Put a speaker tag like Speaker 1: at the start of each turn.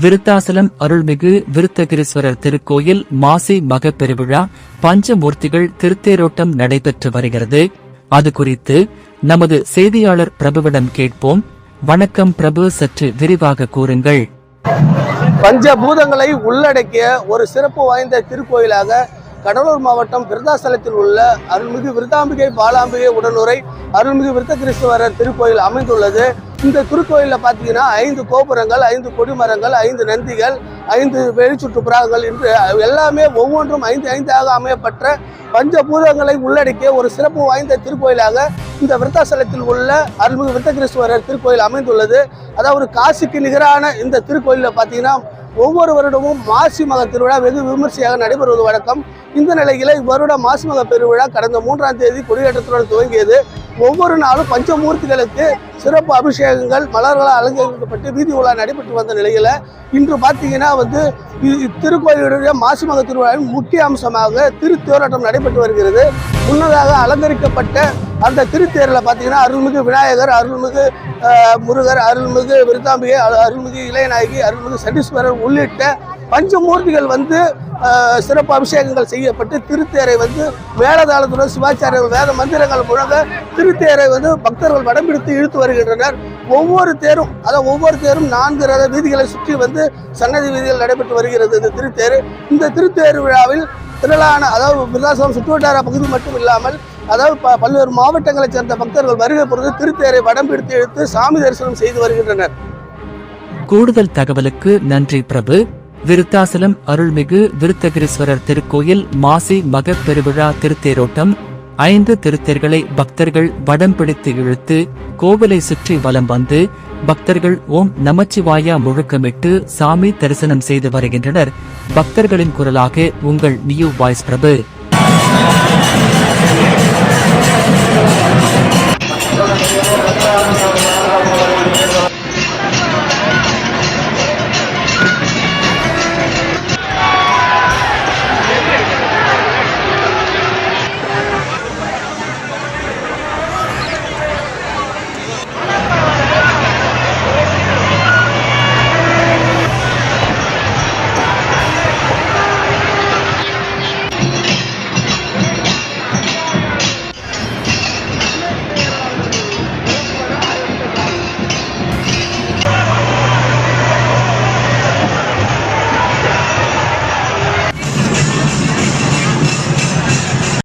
Speaker 1: விருத்தாசலம் அருள்மிகு விருத்தகிரீஸ்வரர் திருக்கோயில் மாசி மக பெருவிழா பஞ்சமூர்த்திகள் திருத்தேரோட்டம் நடைபெற்று வருகிறது. அது குறித்து நமது செய்தியாளர் பிரபுவிடம் கேட்போம். வணக்கம் பிரபு சற்று விரிவாக கூறுங்கள்.
Speaker 2: பஞ்சபூதங்களை உள்ளடக்கிய ஒரு சிறப்பு வாய்ந்த திருக்கோயிலாக கடலூர் மாவட்டம் விருதாசலத்தில் உள்ள அருள்மிகு விருதாம்பிகை பாலாம்பிகை உடனுரை அருள்மிகு விருத்த கிறிஸ்துவரர் திருக்கோயில் அமைந்துள்ளது. இந்த திருக்கோயிலில் பார்த்தீங்கன்னா ஐந்து கோபுரங்கள் ஐந்து கொடிமரங்கள் ஐந்து நந்திகள் ஐந்து வெளிச்சுற்று புறாங்கள் என்று எல்லாமே ஒவ்வொன்றும் ஐந்து ஐந்தாக அமையப்பட்ட பஞ்சபூதங்களை உள்ளடக்கிய ஒரு சிறப்பு வாய்ந்த திருக்கோயிலாக இந்த விருத்தாசலத்தில் உள்ள அருள்மிகு விருத்த கிறிஸ்துவரர் திருக்கோயில் அமைந்துள்ளது. அதாவது காசிக்கு நிகரான இந்த திருக்கோயிலில் பார்த்தீங்கன்னா ஒவ்வொரு வருடமும் மாசி மக திருவிழா வெகு விமர்சையாக நடைபெறுவது வழக்கம். இந்த நிலையில இவ்வருட மாசி மக பெருவிழா கடந்த மூன்றாம் தேதி கொடியேற்றத்துடன் துவங்கியது. ஒவ்வொரு நாளும் பஞ்சமூர்த்திகளுக்கு சிறப்பு அபிஷேகங்கள் மலர்களால் அலங்கரிக்கப்பட்டு வீதி உலா நடைபெற்று வந்த நிலையில இன்று பார்த்தீங்கன்னா வந்து திருக்கோயிலுடைய மாசி மக திருவிழாவின் முக்கிய அம்சமாக திருத்தேரோட்டம் நடைபெற்று வருகிறது. முன்னதாக அலங்கரிக்கப்பட்ட அந்த திருத்தேரில் பார்த்தீங்கன்னா அருள்மிகு விநாயகர் அருள்மிகு முருகர் அருள்மிகு விருத்தாம்பிகை அருள்மிகு இளையநாயகி அருள்மிகு சண்டீஸ்வரர் உள்ளிட்ட பஞ்சமூர்த்திகள் வந்து சிறப்பு அபிஷேகங்கள் செய்யப்பட்டு திருத்தேரை வந்து மேலதாளத்துடன் சிவாச்சாரியர்கள் வேத மந்திரங்கள் முழங்க திருத்தேரை வந்து பக்தர்கள் வடம்பிடித்து இழுத்து வருகின்றனர். ஒவ்வொரு தேரும் அதாவது ஒவ்வொரு தேரும் நான்கு ரத வீதிகளை சுற்றி வந்து சன்னதி வீதிகள் நடைபெற்று வருகிறது இந்த திருத்தேர். இந்த திருத்தேர் விழாவில் திரளான அதாவது விருதாசலம் சுற்றுவட்டார பகுதி மட்டும் இல்லாமல் அதாவது ப- பல்வேறு மாவட்டங்களைச் சேர்ந்த பக்தர்கள் வருகை பொறுத்து திருத்தேரை வடம் பிடித்து இழுத்து சாமி தரிசனம் செய்து வருகின்றனர்.
Speaker 1: கூடுதல் தகவலுக்கு நன்றி பிரபு. விருத்தாசலம் அருள்மிகு விருத்தகிரீஸ்வரர் திருக்கோயில் மாசி மகப்பெருவிழா திருத்தேரோட்டம். ஐந்து திருத்தேர்களை பக்தர்கள் வடம் பிடித்து இழுத்து கோவிலை சுற்றி வலம் வந்து பக்தர்கள் ஓம் நமச்சிவாயா முழக்கமிட்டு சாமி தரிசனம் செய்து வருகின்றனர். பக்தர்களின் குரலாக உங்கள் நியூ வாய்ஸ் பிரபு.